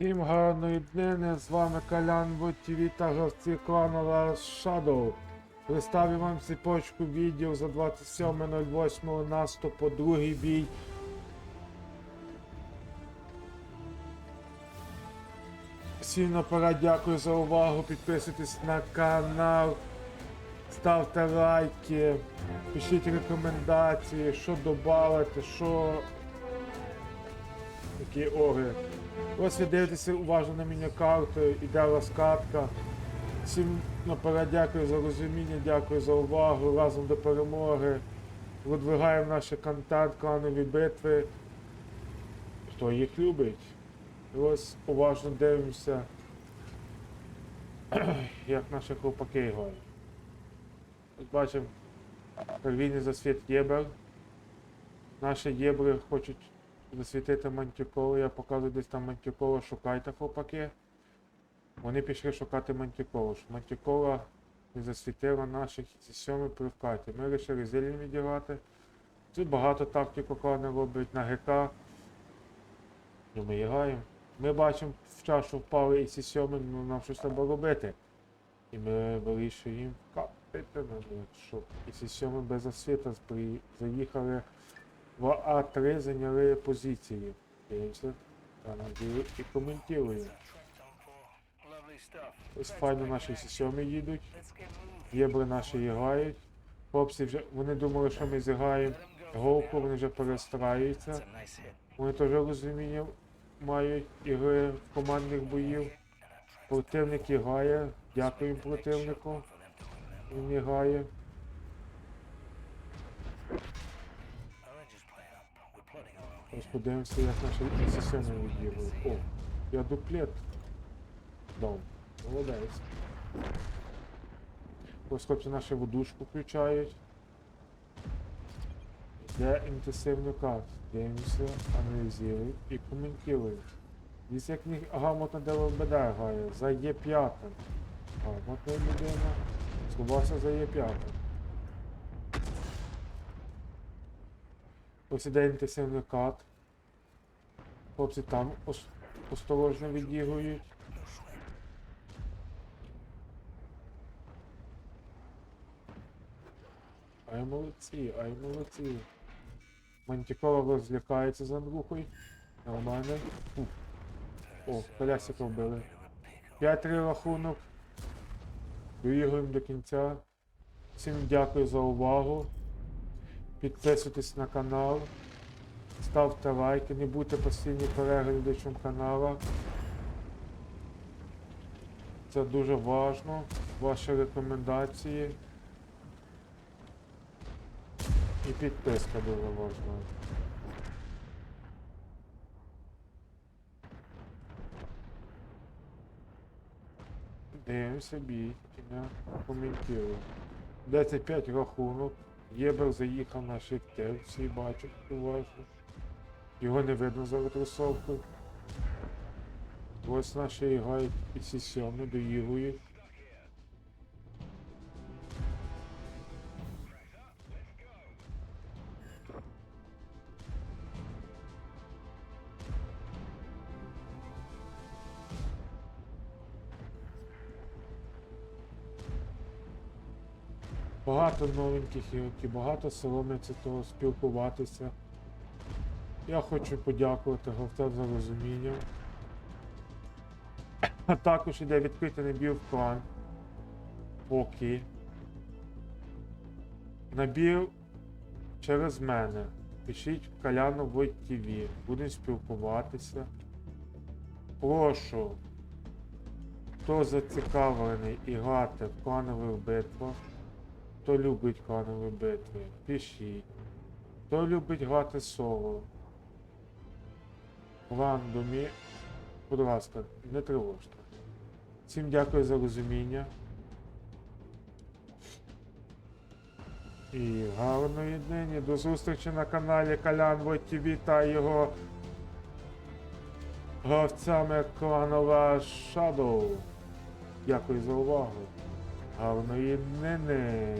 Всім гарної днини, з вами Калян ВТВ та гравці клану Last Shadow. Представлю вам цепочку відео за 27.08 наступу, другий бій. Всім наперед дякую за увагу, підписуйтесь на канал, ставте лайки, пишіть рекомендації, що додати, що які оги. Ось ви дивитеся уважно на меню карту, іде розкатка. Всім наперед дякую за розуміння, дякую за увагу. Разом до перемоги. Видвигаємо наш контент, кланові битви. Хто їх любить? І ось уважно дивимося, як наші хлопаки грають. От бачимо, первинний засвіт Єбер. Наші єбри хочуть засвітити мантіколу, я показую десь там мантіколу, шукайте хлопаки. Вони пішли шукати мантіколу. щоб не засвітила наших зі сьомих при вкаті. Ми вирішили зелень відіграти. Тут багато тактику клани роблять на ГК. Ну ми граємо. Ми бачимо в чашу впали і ці сьоми, ну нам щось треба робити. І ми вирішуємо вкатити, ну, щоб і ці сьоми без збрі- заїхали в А3 зайняли позиції. Дивимося, і коментуємо. Ось файно наші сьомі їдуть. Єбри наші грають. Хлопці вже вони думали, що ми зіграємо голку, вони вже перестраюються. Вони теж розуміння мають ігри командних боїв. Противник і грає. Дякуємо противнику. Він і подивимося, як наші системи відігрують. О, я дуплет дав. Молодець. Ось хлопці наші водушку включають. Йде інтенсивний кат. Дивимося, аналізують і коментують. Дивіться, як них грамотно ДВБД грає. За Є5. Грамотна людина. Сховався за Є5. Ось іде інтенсивний кат. Хлопці там осторожно відігрують. Ай молодці, ай молодці. Мантикола розлякається з Андрухою. Нормально. Фу. О, колясика вбили. 5-3 рахунок. Доіграємо до кінця. Всім дякую за увагу. Підписуйтесь на канал. Ставте лайки, не будьте постійні переглядачем канала. Це дуже важно. Ваші рекомендації. І підписка дуже важна. Дивимося бій, я коментую. 10-5 рахунок. Єбер заїхав на шифтер, всі бачать уважно. Його не видно за витрусовкою. Ось наші грають і ці сьоми Багато новеньких ігроків, багато соромляться того спілкуватися. Я хочу подякувати гравцям за розуміння. А також іде відкритий набір в клан. Поки. Набір через мене. Пишіть в Каляну Войт ТВ. Будемо спілкуватися. Прошу, хто зацікавлений і грати в кланових битвах, хто любить кланові битви, пишіть. Хто любить грати соло. В рандомі, будь ласка, не тривожте. Всім дякую за розуміння. І гарної дні. До зустрічі на каналі Калян ТВ та його гравцями кланова Shadow. Дякую за увагу. Гарної днини.